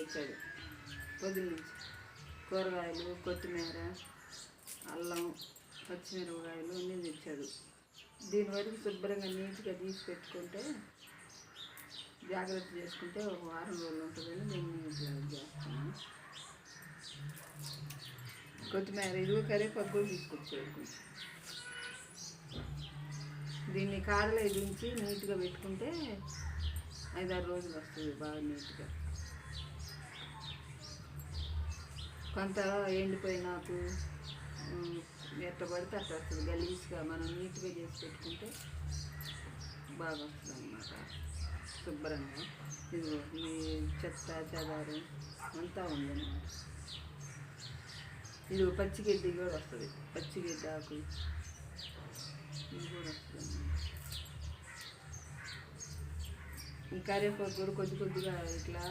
తెచ్చాడు. పొద్దున్న నుంచి కూరగాయలు కొత్తిమీర అల్లం పచ్చిమిరపకాయలు అన్నీ తెచ్చాడు. దీని వరకు శుభ్రంగా నీట్గా తీసి పెట్టుకుంటే జాగ్రత్త చేసుకుంటే ఒక వారం రోజులు ఉంటుందని నేను నీట్గా చేస్తాను కొత్తిమీర ఇదిగో కరివేపాకు కూడా తీసుకొచ్చాడు కొంచెం దీన్ని కాడలో దించి నీట్గా పెట్టుకుంటే ఐదారు రోజులు వస్తుంది బాగా నీట్గా. కొంత ఎండిపోయినాకు ఉమ్, ఎట్ట పడితే అట్లా వస్తుంది. గలీజ్గా మనం నీట్గా చేసి పెట్టుకుంటే బాగా వస్తుంది అన్నమాట శుభ్రంగా. ఇది మీ చెత్త చెదారు అంతా ఉందన్నమాట. ఇది పచ్చిగడ్డి కూడా వస్తుంది. పచ్చిగడ్డి ఆకు ఇది కూడా వస్తుంది అన్నమాట. ఈ కరివేపాకు కూడా కొద్ది కొద్దిగా ఇట్లా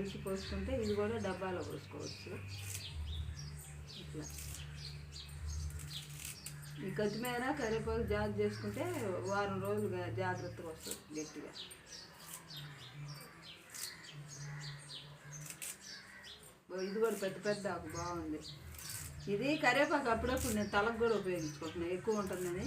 ఒలిచి పోసుకుంటే ఇది కూడా డబ్బాలో పోసుకోవచ్చు. ఇట్లా. ఈ కొత్తిమీర కరివేపాకు జాగ్రత్త చేసుకుంటే వారం రోజులుగా జాగ్రత్తగా వస్తుంది గట్టిగా. ఇది కూడా పెద్ద పెద్ద ఆకు బాగుంది. ఇది కరివేపాకు అప్పుడప్పుడు నేను తలకు కూడా ఉపయోగించుకుంటున్నాను ఎక్కువ ఉంటుందని.